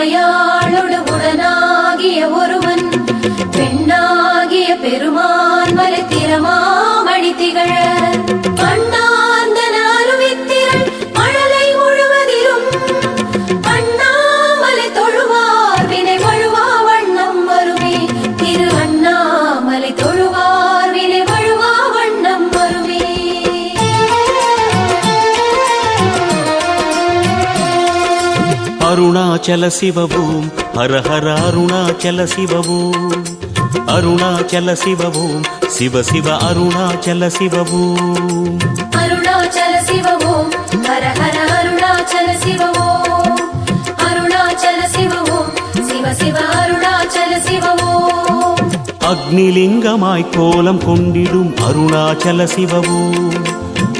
உமையாளோடு உடனாகிய ஒருவன் பெண்ணாகிய பெருமா அருணாச்சல சிவபூம் ஹர ஹர அருணாச்சல சிவபூம் அருணாச்சல சிவபூம் சிவ சிவ அருணாச்சல சிவபூம் அருணாச்சல சிவவோம் ஹர ஹர அருணாச்சல சிவவோம் அருணாச்சல சிவவோம் சிவ சிவ அருணாச்சல சிவவோம் அக்னிலிங்கமாய் கோலம் கொண்டிடும் அருணாச்சல சிவபூம்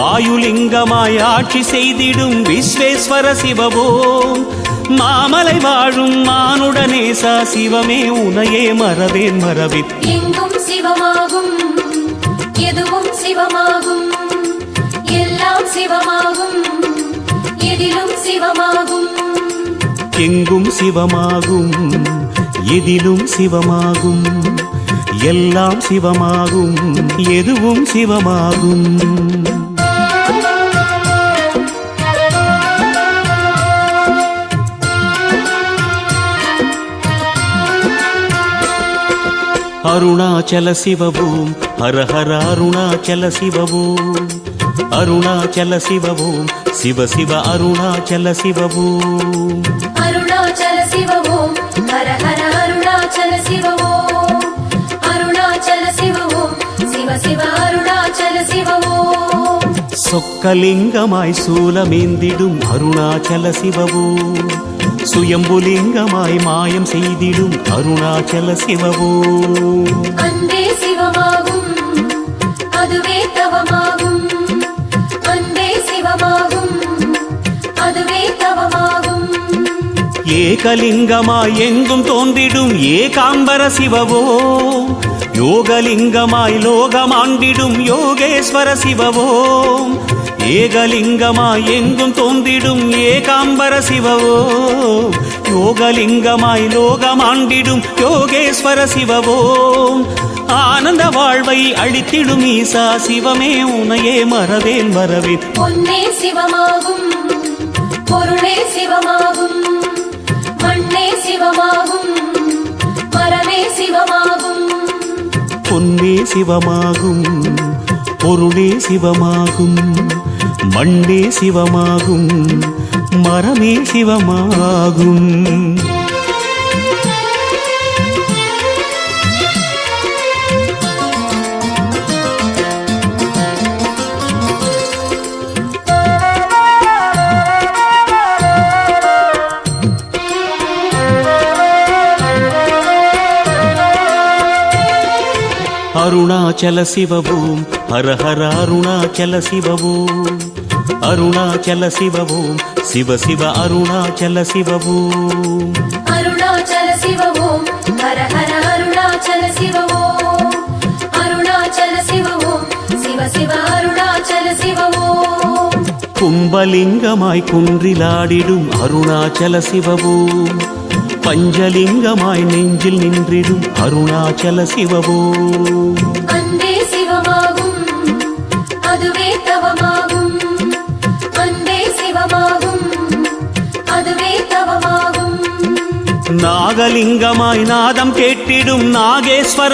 வாயுலிங்கமாய் ஆட்சி செய்திடும் விஸ்வேஸ்வர சிவவோம் மாமலை வாழும் மானுடனேசா சிவமே உனையே மறவேன் மறவித் எங்கும் சிவமாகும் எதுவும் சிவமாகும் எல்லாம் சிவமாகும் எதிலும் சிவமாகும். எங்கும் சிவமாகும் எதிலும் சிவமாகும் எல்லாம் சிவமாகும் எதுவும் சிவமாகும். அருணாச்சல சிவபூம் ஹர ஹர அருணாச்சல சிவபூம் அருணாச்சல சிவபூம் சிவ சிவ அருணாச்சல சிவபூம் அருணாச்சல சிவவோம் ஹர ஹர அருணாச்சல சிவவோம் அருணாச்சல சிவவோம் சிவ சிவ அருணாச்சல சிவவோம் சொக்கலிங்கமாய் சூலமேந்திடும் அருணாச்சல சிவபூம் சுயம்புலிங்கமாய் மாயம் செய்திடும் அருணாச்சல சிவபூம் அன்பே சிவமாகும் அதுவே தவமாகும். அன்பே சிவமாகும் அதுவே தவமாகும். ஏகலிங்கமாய் எங்கும் தோன்றிடும் ஏகாம்பர சிவவோம் யோகலிங்கமாய் லோகமாண்டிடும் யோகேஸ்வர சிவவோம் ஏகலிங்கமாய் எங்கும் தோன்றிடும் ஏகாம்பர சிவவோம் யோகலிங்கமாய் லோகமாண்டிடும் யோகேஸ்வர சிவவோம் ஆனந்த வாழ்வை அளித்திடும் ஈசா சிவமே உனையே மறவேன் வரவேன் பொன்னே சிவமாகும் பொருளே சிவமாகும் மண்ணே சிவமாகும் மரமே சிவமாகும். பொன்னே சிவமாகும் பொருளே சிவமாகும். மண்டே சிவமாகும் மரமே சிவமாகும். அருணாச்சல சிவபூம் ஹர ஹர அருணாச்சல சிவபூம் அருணாச்சல சிவபூம் சிவ சிவ அருணாச்சல சிவபூம் அருணாச்சல சிவவோம். ஹர ஹர அருணாச்சல சிவவோம். அருணாச்சல சிவவோம். சிவ சிவ அருணாச்சல சிவவோம். கும்பலிங்கமாய் குன்றிலாடிடும் அருணாச்சல சிவபூம் பஞ்சலிங்கமாய் நெஞ்சில் நின்றிடும் அருணாச்சல சிவபூம் அன்பே நாகலிங்கமாய் நாதம் கேட்டிடும் நாகேஸ்வர